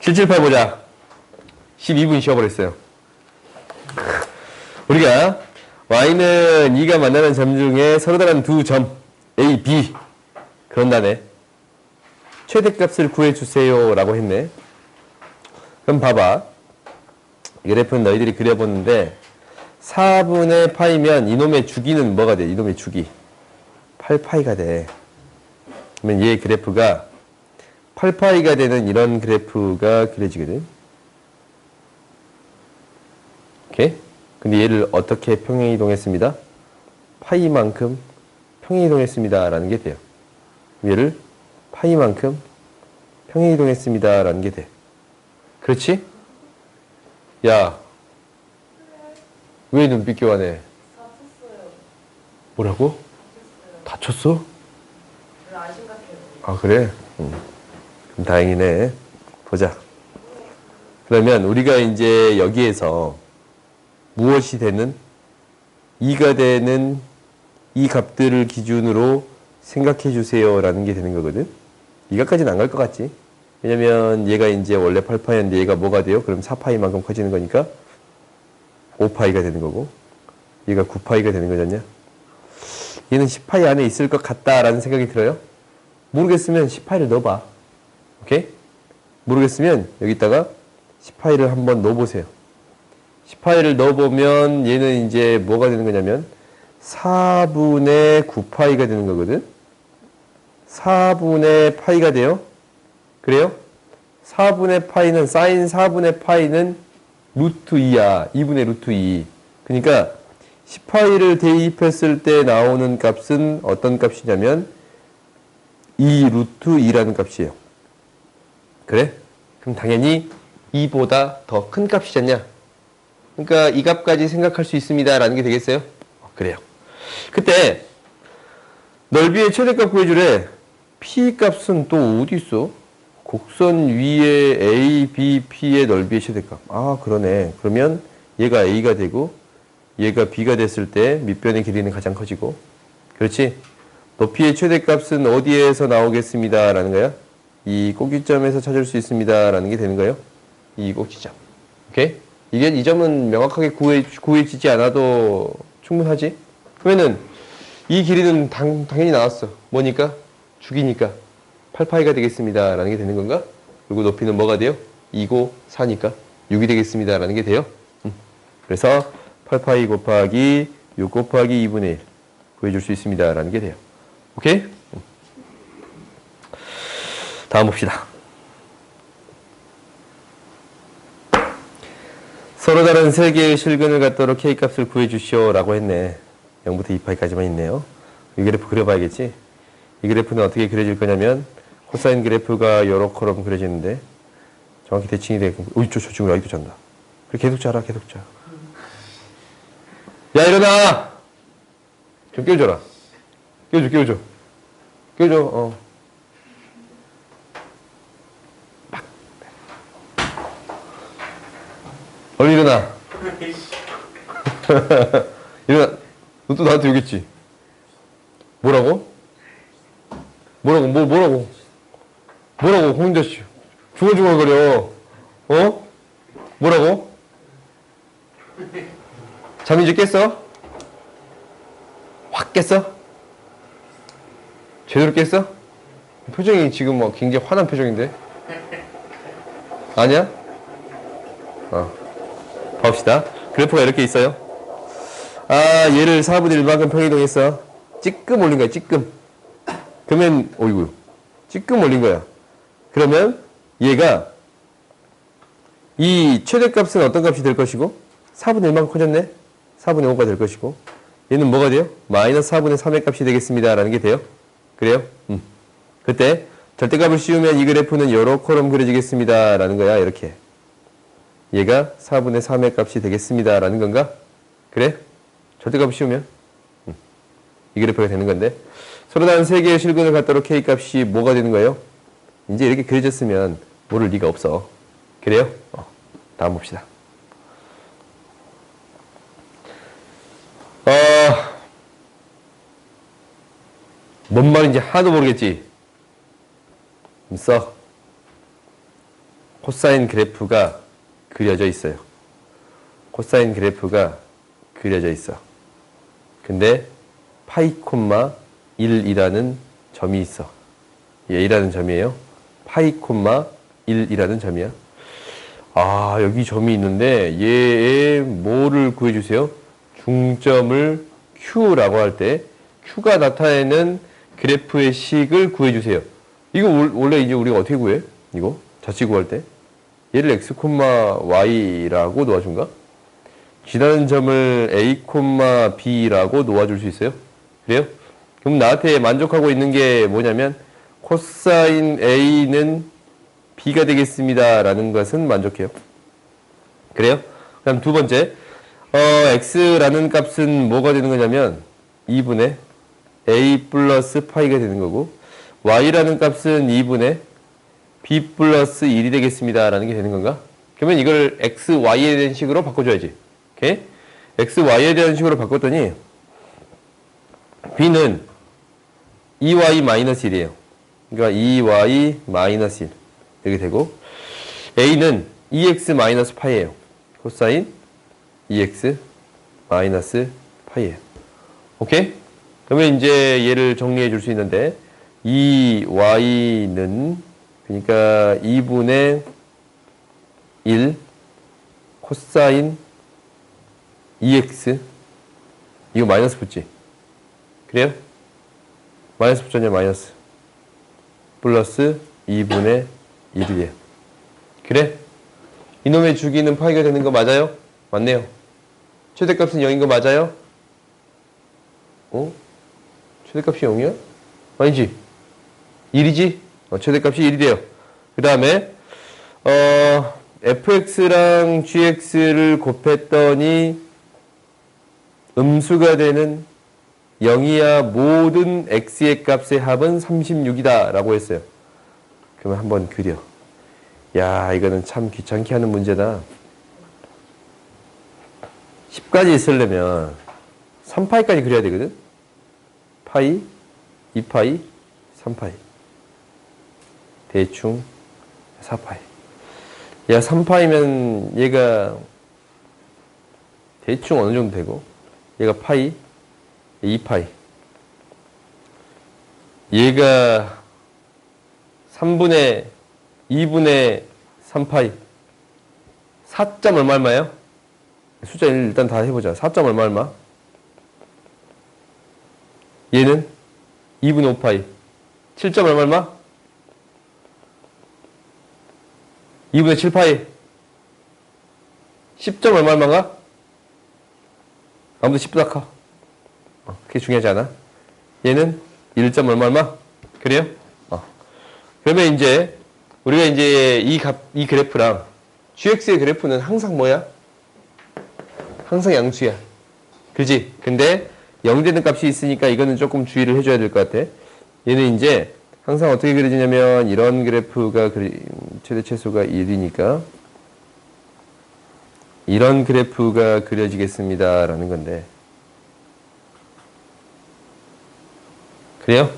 778 보자. 12분 쉬어버렸어요. 우리가 y는 2가 만나는 점 중에 서로 다른 두 점 a, b 그런다네. 최대값을 구해주세요 라고 했네. 그럼 봐봐. 이 그래프는 너희들이 그려보는데 4분의 파이면 이놈의 주기는 뭐가 돼? 이놈의 주기. 8파이가 돼. 그러면 얘 그래프가 8파이가 되는 이런 그래프가 그려지거든. 오케이? 근데 얘를 어떻게 평행이동했습니다? 파이만큼 평행이동했습니다. 라는 게 돼요. 얘를 파이만큼 평행이동했습니다. 라는 게 돼. 그렇지? 야, 왜 눈빛 교환해? 뭐라고? 다쳤어? 아, 그래? 응. 그럼 다행이네. 보자. 그러면 우리가 이제 여기에서 무엇이 되는 2가 되는 이 값들을 기준으로 생각해 주세요 라는 게 되는 거거든. 2가까지는 안 갈 것 같지. 왜냐면 얘가 이제 원래 8파이였는데 얘가 뭐가 돼요? 그럼 4파이만큼 커지는 거니까 5파이가 되는 거고 얘가 9파이가 되는 거잖냐? 얘는 10파이 안에 있을 것 같다라는 생각이 들어요? 모르겠으면 10파이를 넣어봐. 오케이? 모르겠으면 여기다가 10파이를 한번 넣어보세요. 10파이를 넣어보면 얘는 이제 뭐가 되는 거냐면 4분의 9파이가 되는 거거든. 4분의 파이가 돼요. 그래요? 4분의 파이는 사인 4분의 파이는 루트 2야. 2분의 루트 2. 그러니까 10파이를 대입했을 때 나오는 값은 어떤 값이냐면 2 루트 2라는 값이에요. 그래? 그럼 당연히 2보다 더 큰 값이잖냐? 그러니까 이 값까지 생각할 수 있습니다. 라는 게 되겠어요? 어, 그래요. 그때 넓이의 최대값 구해주래. P 값은 또 어디 있어? 곡선 위에 A, B, P의 넓이의 최대값. 아, 그러네. 그러면 얘가 A가 되고 얘가 B가 됐을 때 밑변의 길이는 가장 커지고. 그렇지? 높이의 최대값은 어디에서 나오겠습니다. 라는 거야? 이 꼭지점에서 찾을 수 있습니다. 라는 게 되는 거예요. 이 꼭지점. 오케이? 이게 이 점은 명확하게 구해, 구해지지 않아도 충분하지? 그러면은 이 길이는 당, 당연히 나왔어. 뭐니까? 죽이니까. 8파이가 되겠습니다. 라는 게 되는 건가? 그리고 높이는 뭐가 돼요? 2고 4니까 6이 되겠습니다. 라는 게 돼요. 음. 그래서 8파이 곱하기 6 곱하기 2분의 1 구해줄 수 있습니다. 라는 게 돼요. 오케이? 음. 다음 봅시다. 서로 다른 세 개의 실근을 갖도록 K값을 구해주시오 라고 했네. 0부터 2파이까지만 있네요. 이 그래프 그려봐야겠지? 이 그래프는 어떻게 그려질 거냐면 코사인 그래프가 요렇게럼 그려지는데 정확히 대칭이 되고 어이 저, 저 지금 아직도 잔다. 그래 계속 자라 계속 자. 야 일어나! 좀 깨워줘라. 깨워줘 깨워줘. 깨워줘 어. 얼른 일어나. 일어나. 너 또 나한테 욕했지? 뭐라고? 뭐라고? 뭐 뭐라고? 뭐라고? 홍자 씨. 중얼중얼거려. 어? 뭐라고? 잠 이제 깼어? 확 깼어? 제대로 깼어? 표정이 지금 뭐 굉장히 화난 표정인데? 아니야? 어. 봅시다. 그래프가 이렇게 있어요. 아, 얘를 4분의 1만큼 평이동했어. 찌끔 올린 거야, 찌끔. 그러면, 어이구, 찌끔 올린 거야. 그러면 얘가 이 최대값은 어떤 값이 될 것이고 4분의 1만큼 커졌네? 4분의 5가 될 것이고 얘는 뭐가 돼요? 마이너스 4분의 3의 값이 되겠습니다. 라는 게 돼요. 그래요? 음. 그때 절대값을 씌우면 이 그래프는 요렇게럼 그려지겠습니다. 라는 거야. 이렇게. 얘가 4분의 3의 값이 되겠습니다. 라는 건가? 그래? 절대값을 씌우면? 음. 이 그래프가 되는 건데 서로 다른 세 개의 실근을 갖도록 K값이 뭐가 되는 거예요? 이제 이렇게 그려졌으면 모를 리가 없어. 그래요? 어, 다음 봅시다. 어, 뭔 말인지 하나도 모르겠지? 써. 코사인 그래프가 그려져 있어요. 코사인 그래프가 그려져 있어. 근데 파이 콤마 1이라는 점이 있어. A라는 점이에요. 파이 콤마 1이라는 점이야. 아, 여기 점이 있는데 얘의 뭐를 구해주세요? 중점을 Q라고 할 때 Q가 나타내는 그래프의 식을 구해주세요. 이거 월- 원래 이제 우리가 어떻게 구해? 이거 자치 구할 때 얘를 x, y라고 놓아준가? 지나는 점을 a, b라고 놓아줄 수 있어요? 그래요? 그럼 나한테 만족하고 있는 게 뭐냐면 코사인 a는 b가 되겠습니다. 라는 것은 만족해요. 그래요? 그다음 두 번째, 어, x라는 값은 뭐가 되는 거냐면 2분의 a 플러스 파이가 되는 거고 y라는 값은 2분의 b 플러스 1이 되겠습니다. 라는 게 되는 건가? 그러면 이걸 x, y에 대한 식으로 바꿔줘야지. 오케이? x, y에 대한 식으로 바꿨더니 b는 2y 마이너스 1이에요. 그러니까 2y 마이너스 1 이렇게 되고 a는 2x 마이너스 파이예요. 코사인 2x 마이너스 파이예요. 오케이? 그러면 이제 얘를 정리해 줄 수 있는데 2y는 그러니까 2분의 1 코사인 2x 이거 마이너스 붙지? 그래요? 마이너스 붙잖냐 마이너스 플러스 2분의 1이에요. 그래? 이놈의 주기는 파이가 되는 거 맞아요? 맞네요. 최대값은 0인 거 맞아요? 어? 최대값이 0이야? 아니지. 1이지? 어, 최대값이 1이 돼요. 그 다음에 어, fx랑 gx를 곱했더니 음수가 되는 0이야 모든 x의 값의 합은 36이다 라고 했어요. 그러면 한번 그려. 야 이거는 참 귀찮게 하는 문제다. 10까지 있으려면 3파이까지 그려야 되거든. 파이, 2파이, 3파이. 대충 4파이. 야 3파이면 얘가 대충 어느 정도 되고 얘가 파이, 2파이. 얘가 3분의 2분의 3파이. 4점 얼마 얼마예요? 숫자 일단 다 해보자. 4점 얼마 얼마? 얘는 2분의 5파이. 7점 얼마 얼마? 2분의 7파이. 10점 얼마 얼마인가? 아무도 10보다 커. 어, 그게 중요하지 않아. 얘는 1점 얼마 얼마? 그래요? 어. 그러면 이제 우리가 이제 이 값, 이 그래프랑 GX의 그래프는 항상 뭐야? 항상 양수야. 그지? 근데 0 되는 값이 있으니까 이거는 조금 주의를 해줘야 될 것 같아. 얘는 이제 항상 어떻게 그려지냐면 이런 그래프가 최대 최소가 1이니까 이런 그래프가 그려지겠습니다. 라는 건데. 그래요?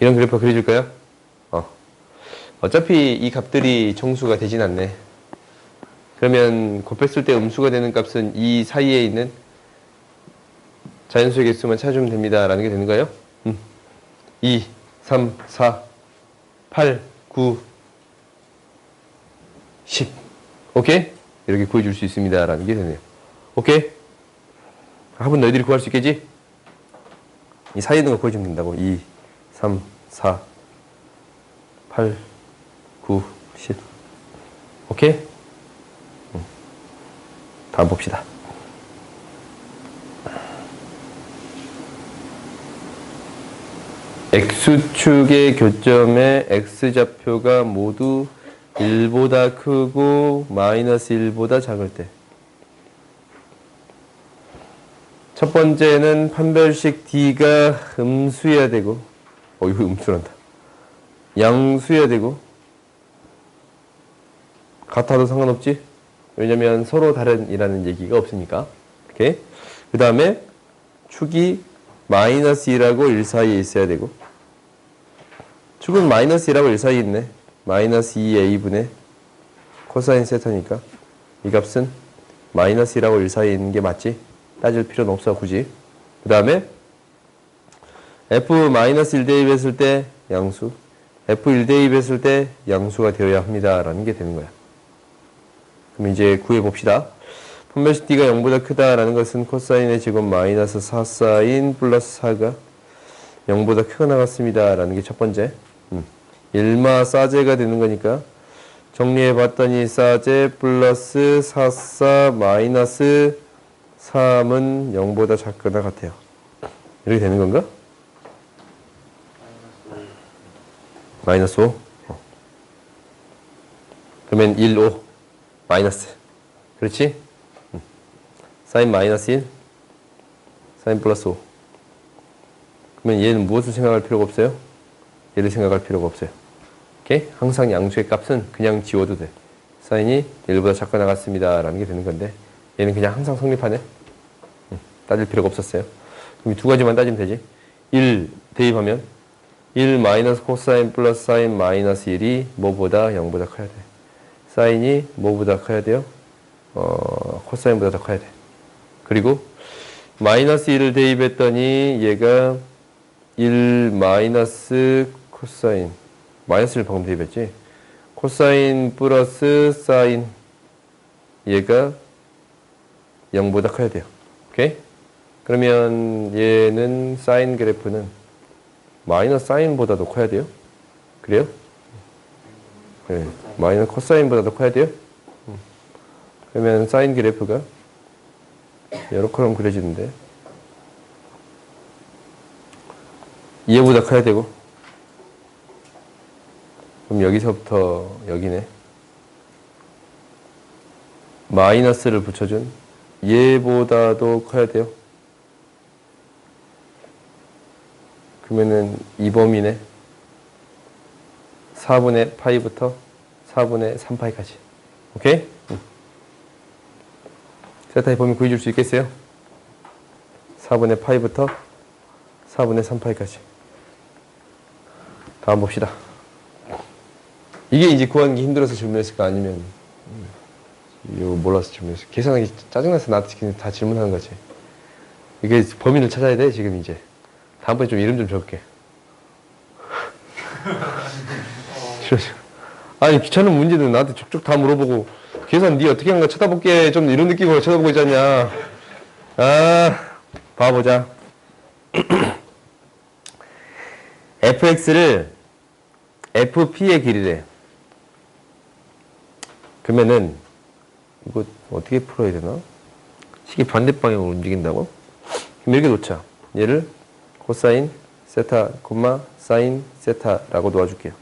이런 그래프가 그려질까요? 어. 어차피 이 값들이 정수가 되진 않네. 그러면 곱했을 때 음수가 되는 값은 이 사이에 있는 자연수의 개수만 찾으면 됩니다. 라는 게 되는 거예요? 음. 2, 3, 4, 8, 9, 10. 오케이? 이렇게 구해줄 수 있습니다. 라는 게 되네요. 오케이? 한번 너희들이 구할 수 있겠지? 이 사이에 있는 거 구해주면 된다고. 2, 3, 4, 8, 9, 10. 오케이? 음. 다음 봅시다. X축의 교점의 X좌표가 모두 1보다 크고 마이너스 1보다 작을 때. 첫 번째는 판별식 D가 음수여야 되고, 어, 이거 음수란다. 양수여야 되고, 같아도 상관없지? 왜냐면 서로 다른이라는 얘기가 없으니까. 그 다음에 축이 마이너스 2라고 1 사이에 있어야 되고, 축은 마이너스 2라고 1 사이에 있네. 마이너스 2a분의 코사인 세타니까. 이 값은 마이너스 1하고 1 사이에 있는 게 맞지? 따질 필요는 없어 굳이. 그 다음에 f-1 대입했을 때 양수. F1 대입했을 때 양수가 되어야 합니다 라는 게 되는 거야. 그럼 이제 구해봅시다. 분별식 d가 0보다 크다라는 것은 코사인의 제곱 마이너스 4사인 플러스 4가 0보다 크게 나갔습니다 라는 게 첫 번째 음. 1마 사제가 되는 거니까 정리해 봤더니 사제 플러스 44 마이너스 3은 0보다 작거나 같아요 이렇게 되는 건가? 마이너스 5 어. 그러면 1, 5 마이너스 그렇지? 음. 사인 마이너스 1 사인 플러스 5 그러면 얘는 무엇을 생각할 필요가 없어요? 얘를 생각할 필요가 없어요 오케이? 항상 양수의 값은 그냥 지워도 돼 사인이 1보다 작거 나갔습니다 라는 게 되는 건데 얘는 그냥 항상 성립하네 음, 따질 필요가 없었어요 그럼 이두 가지만 따지면 되지 1 대입하면 1 마이너스 코사인 플러스 사인 마이너스 1이 뭐보다 0보다 커야 돼. 사인이 뭐보다 커야 돼요? 어, 코사인보다 더 커야 돼. 그리고 마이너스 1을 대입했더니 얘가 1 마이너스 코사인 마이너스 1 방금 대입했지? 코사인 플러스 사인 얘가 0보다 커야 돼요. 오케이? 그러면 얘는 사인 그래프는 마이너스 사인보다도 커야 돼요? 그래요? 네. 마이너스 코사인보다도 커야 돼요? 음. 그러면 사인 그래프가 이렇게럼 그려지는데 얘보다 커야 되고 그럼 여기서부터 여기네 마이너스를 붙여준 얘보다도 커야 돼요 그러면은 이 범위네. 4분의 파이부터 4분의 3파이까지. 오케이? 응. 세타의 범위 구해줄 수 있겠어요? 4분의 파이부터 4분의 3파이까지. 다음 봅시다. 이게 이제 구하는 게 힘들어서 질문했을까 아니면 이거 몰라서 질문했어. 계산하기 짜증나서 나한테 다 질문하는 거지. 이게 범위를 찾아야 돼 지금 이제. 다음번에 좀 이름 좀 적을게. 아니 귀찮은 문제는 나한테 촉촉 다 물어보고 계산 네 어떻게 한가 쳐다볼게 좀 이런 느낌으로 쳐다보고 있지 않냐. 아 봐보자. fx를 fp의 길이래. 그러면은 이거 어떻게 풀어야 되나? 식이 반대 방향으로 움직인다고? 그럼 이렇게 놓자. 얘를 코사인 세타, 콤마 사인 세타라고 놓아줄게요.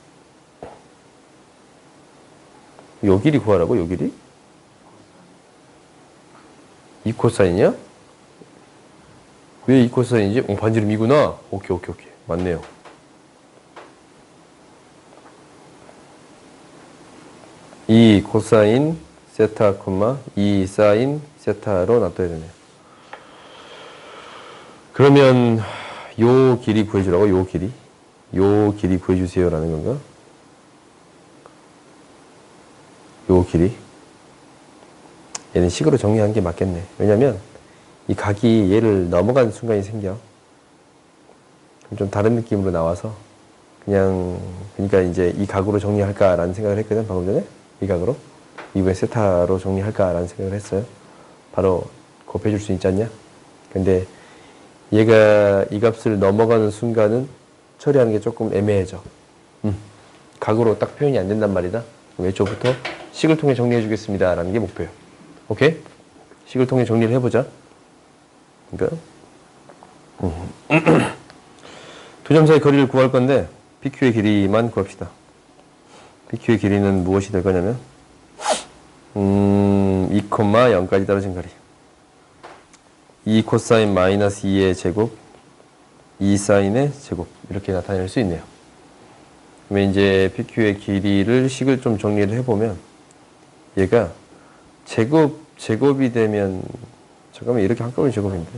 요 길이 구하라고? 요 길이? 이 코사인이야? 왜 이 코사인이지? 어, 반지름 이구나. 오케이, 오케이, 오케이. 맞네요. 이 코사인 세타, 콤마 이 사인 세타로 놔둬야 되네요. 그러면 요 길이 구해주라고 요 길이 요 길이 구해주세요 라는 건가? 요 길이 얘는 식으로 정리한 게 맞겠네. 왜냐면 이 각이 얘를 넘어가는 순간이 생겨. 좀 다른 느낌으로 나와서 그냥 그러니까 이제 이 각으로 정리할까라는 생각을 했거든 방금 전에 이 각으로 이번에 세타로 정리할까라는 생각을 했어요. 바로 곱해줄 수 있지 않냐? 근데 얘가 이 값을 넘어가는 순간은 처리하는 게 조금 애매해져. 음, 각으로 딱 표현이 안 된단 말이다. 왼쪽부터 식을 통해 정리해 주겠습니다. 라는 게 목표예요. 오케이? 식을 통해 정리를 해보자. 그러니까 음. 두점 사이 거리를 구할 건데 PQ의 길이만 구합시다. PQ의 길이는 무엇이 될 거냐면 음, 2,0까지 떨어진 거리. 2 코사인 마이너스 2의 제곱 2 사인의 제곱 이렇게 나타낼 수 있네요. 그러면 이제 PQ의 길이를 식을 좀 정리를 해보면 얘가 제곱 제곱이 되면 잠깐만 이렇게 한꺼번에 제곱인데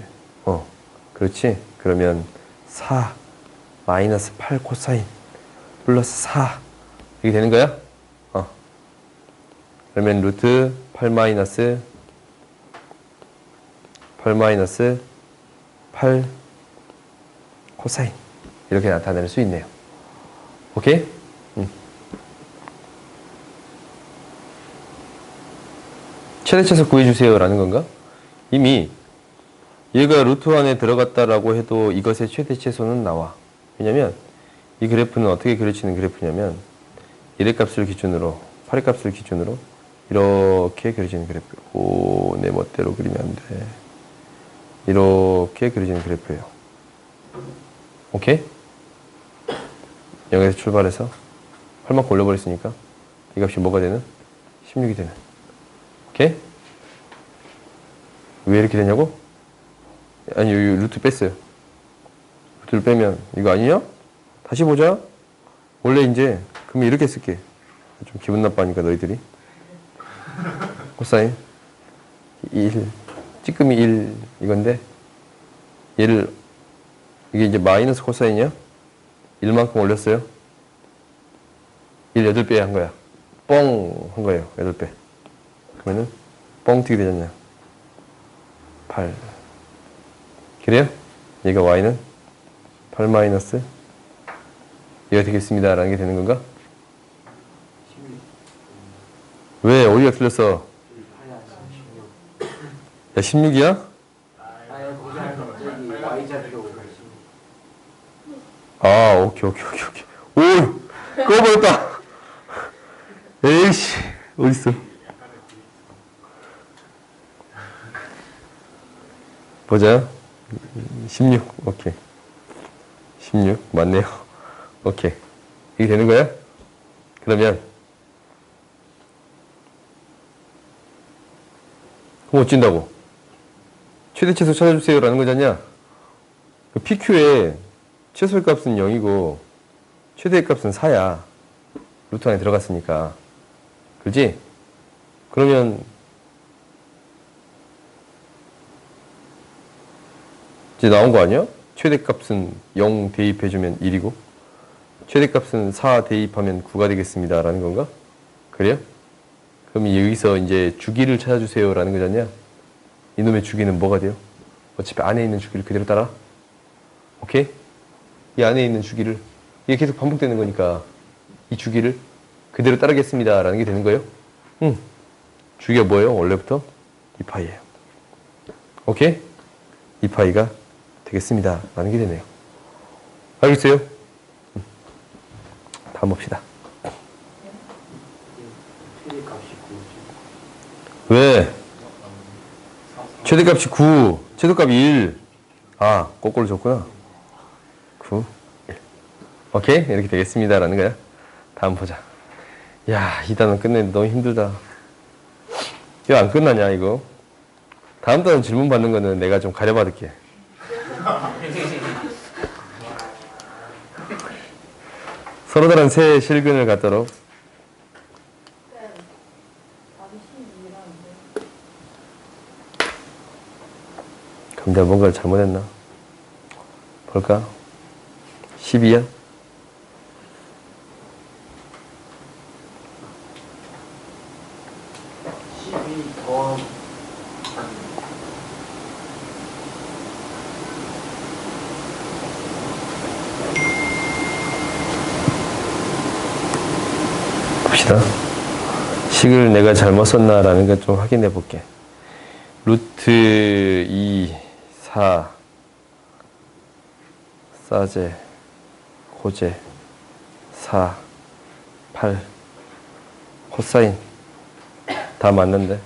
어 그렇지 그러면 4 마이너스 8 코사인 플러스 4 이렇게 되는 거야? 어 그러면 루트 8 마이너스 8 마이너스 8 코사인 이렇게 나타낼 수 있네요. 오케이? 음. 최대차수 구해주세요 라는 건가? 이미 얘가 루트 안에 들어갔다라고 해도 이것의 최대 최소는 나와. 왜냐면 이 그래프는 어떻게 그려지는 그래프냐면 1의 값을 기준으로 8의 값을 기준으로 이렇게 그려지는 그래프. 오, 내 멋대로 그리면 안 돼. 이렇게 그려지는 그래프예요. 오케이? 여기서 출발해서 8만큼 올려버렸으니까 이 값이 뭐가 되는? 16이 되는. 오케이? 왜 이렇게 되냐고? 아니, 여기 루트 뺐어요. 루트를 빼면 이거 아니냐? 다시 보자. 원래 이제 그러면 이렇게 쓸게. 좀 기분 나빠하니까 너희들이. 코사인 1 찌끔이 1 이건데 얘를 이게 이제 마이너스 코사인이야? 1만큼 올렸어요. 1 8배 한 거야. 뻥 한 거예요. 8배. 그러면은 뻥 튀게 되잖냐. 8. 그래요? 얘가 y는 8 마이너스 얘가 되겠습니다. 라는 게 되는 건가? 왜? 어디가 틀렸어? 야, 16이야? 아니 거기 아니고 저기 Y좌표 아, 오케이, 오케이, 오케이, 오케이. 오! 꺼버렸다! 에이씨, 어딨어? 보자. 16, 오케이. 16, 맞네요. 오케이. 이게 되는 거야? 그러면, 그럼 어찐다고? 최대 최소 찾아주세요. 라는 거잖냐? 그 PQ에 최소의 값은 0이고 최대의 값은 4야. 루트 안에 들어갔으니까. 그지? 그러면 이제 나온 거 아니야? 최대 값은 0 대입해주면 1이고 최대 값은 4 대입하면 9가 되겠습니다. 라는 건가? 그래요? 그럼 여기서 이제 주기를 찾아주세요. 라는 거잖냐? 이놈의 주기는 뭐가 돼요? 어차피 안에 있는 주기를 그대로 따라? 오케이? 이 안에 있는 주기를 이게 계속 반복되는 거니까 이 주기를 그대로 따르겠습니다 라는 게 되는 거예요 응 주기가 뭐예요 원래부터 2파이예요 오케이 2파이가 되겠습니다 라는 게 되네요 알겠어요 응. 다음 봅시다 최대값이 9죠 왜? 최대값이 9 최소값이 1아 거꾸로 줬구나. 9 1 오케이? 이렇게 되겠습니다 라는 거야. 다음 보자. 야 이 단원 끝내는데 너무 힘들다. 이거 안 끝나냐 이거? 다음 단원 질문 받는 거는 내가 좀 가려받을게. 서로 다른 새 실근을 갖도록 내가 뭔가를 잘못했나? 볼까? 12야? 십이 더 봅시다. 식을 내가 잘못 썼나라는 걸 좀 확인해 볼게. 루트 2, 4, 사제, 고제, 4, 8, 코사인. 다 맞는데?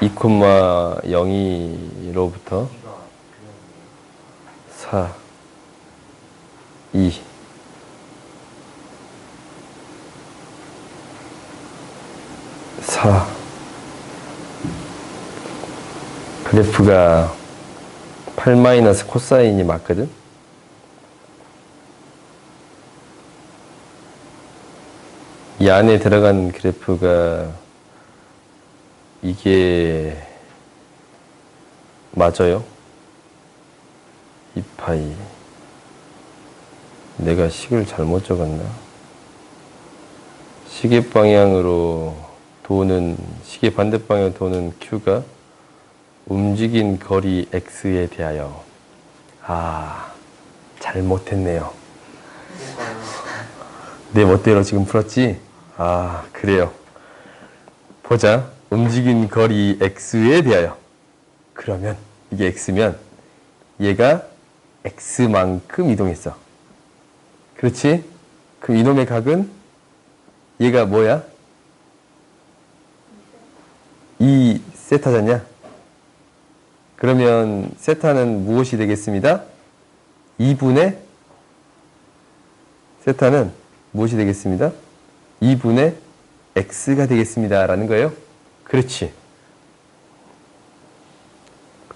2,02로부터 4, 2, 4 그래프가 8 마이너스 코사인이 맞거든? 이 안에 들어간 그래프가 이게 맞아요? 2파이 내가 식을 잘못 적었나? 시계 방향으로 도는 시계 반대 방향 도는 Q가 움직인 거리 X에 대하여 아 잘못했네요. 내 멋대로 지금 풀었지? 아 그래요. 보자. 움직인 거리 X에 대하여 그러면 이게 X면 얘가 X만큼 이동했어. 그렇지? 그럼 이놈의 각은 얘가 뭐야? 2 세타잖냐? 그러면 세타는 무엇이 되겠습니다? 2분의 세타는 무엇이 되겠습니다? 2분의 x가 되겠습니다. 라는 거예요. 그렇지.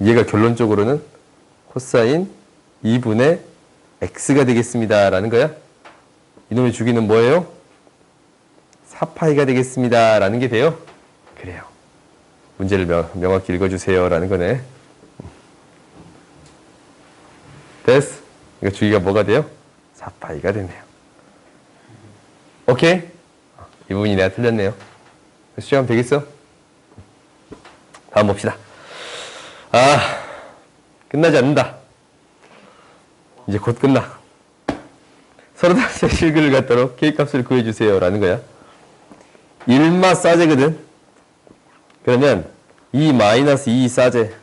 얘가 결론적으로는 코사인 2분의 x가 되겠습니다. 라는 거야. 이놈의 주기는 뭐예요? 4파이가 되겠습니다. 라는 게 돼요. 그래요. 문제를 명, 명확히 읽어주세요. 라는 거네. 됐어. 이거 주기가 뭐가 돼요? 4파이가 되네요. 오케이? 이 부분이 내가 틀렸네요. 수정하면 되겠어? 다음 봅시다. 아, 끝나지 않는다. 이제 곧 끝나. 서로 다시 실글을 갖도록 K값을 구해주세요. 라는 거야. 1마 싸제거든. 그러면 2 마이너스 2 싸제.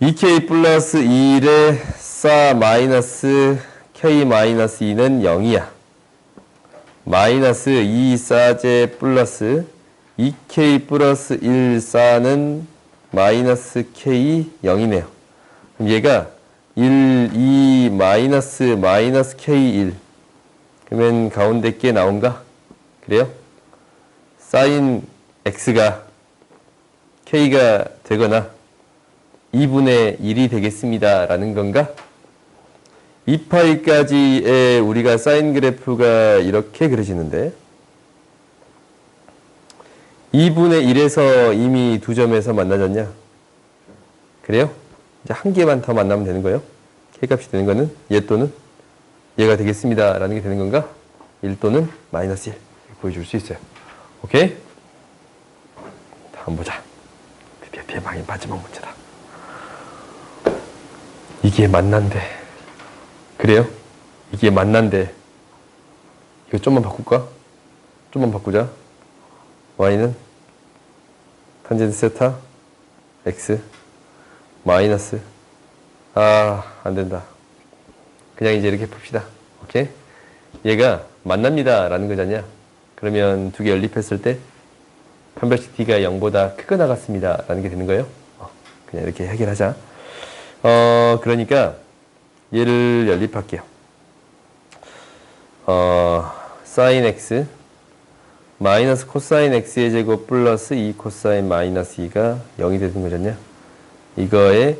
2K 플러스 1의 싸 마이너스 K 마이너스 2는 0이야. 마이너스 2 싸제 플러스 2K 플러스 1 싸는 마이너스 K 0이네요. 그럼 얘가 1, 2, 마이너스, 마이너스 K1. 그러면 가운데 게 나온가? 그래요? 사인 X가 K가 되거나 2분의 1이 되겠습니다. 라는 건가? 2파이까지의 우리가 사인 그래프가 이렇게 그려지는데 2분의 1에서 이미 두 점에서 만나졌냐? 그래요? 이제 한 개만 더 만나면 되는 거예요. K값이 되는 거는 얘 또는 얘가 되겠습니다. 라는 게 되는 건가? 1 또는 마이너스 1. 보여줄 수 있어요. 오케이? 다음 보자. 드디어 대망의 마지막 문제다. 이게 만난데. 그래요? 이게 만난데. 이거 좀만 바꿀까? 좀만 바꾸자. y는 탄젠트 세타 x 마이너스 아 안된다 그냥 이제 이렇게 풉시다 오케이 얘가 만납니다 라는 거잖냐 그러면 두 개 연립했을 때 판별식 d가 0보다 크거나 같습니다 라는 게 되는 거예요 어, 그냥 이렇게 해결하자 어 그러니까 얘를 연립할게요 어 사인 x 마이너스 코사인 x의 제곱 플러스 2 코사인 마이너스 2가 0이 되는 거잖냐? 이거에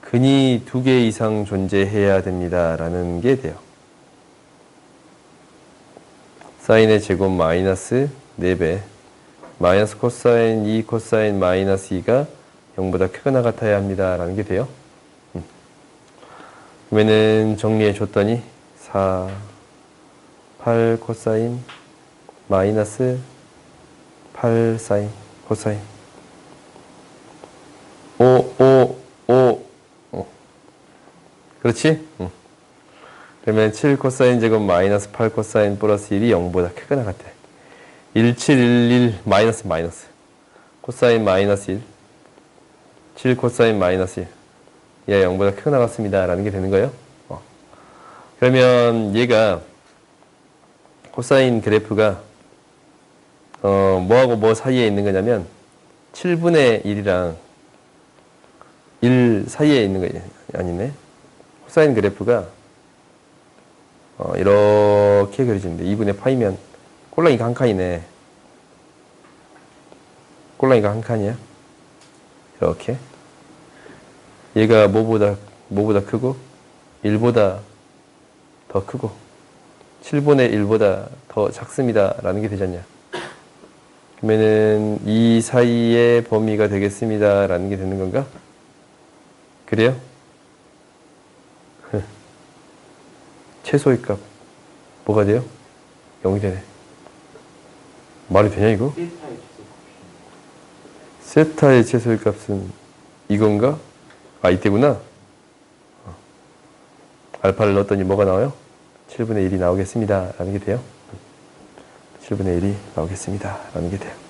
근이 두 개 이상 존재해야 됩니다. 라는 게 돼요. 사인의 제곱 마이너스 4배 마이너스 코사인 2 코사인 마이너스 2가 0보다 크거나 같아야 합니다. 라는 게 돼요. 음. 그러면은 정리해 줬더니 4 8 코사인 마이너스 8 사인 코사인 5 5 5 5 그렇지? 응. 그러면 7 코사인 제곱 마이너스 8 코사인 플러스 1이 0보다 크거나 같아 1 7 1 1 마이너스 마이너스 코사인 마이너스 1 7 코사인 마이너스 1 얘가 0보다 크거나 같습니다 라는 게 되는 거예요 어. 그러면 얘가 코사인 그래프가 어, 뭐하고 뭐 사이에 있는 거냐면 7분의 1이랑 1 사이에 있는 거 아니네. 코사인 그래프가 어, 이렇게 그려지는데 2분의 파이면 꼴랑이가 한 칸이네. 꼴랑이가 한 칸이야. 이렇게. 얘가 뭐보다 뭐보다 크고 1보다 더 크고 7분의 1보다 더 작습니다. 라는 게 되잖냐. 그러면은 이 사이의 범위가 되겠습니다. 라는 게 되는 건가? 그래요? 최소의 값 뭐가 돼요? 0이 되네. 말이 되냐 이거? 세타의 지수 세타의 최소값은 이건가? 아 이때구나. 어. 알파를 넣었더니 뭐가 나와요? 7분의 1이 나오겠습니다. 라는 게 돼요. 7분의 1이 나오겠습니다. 라는 게 돼요.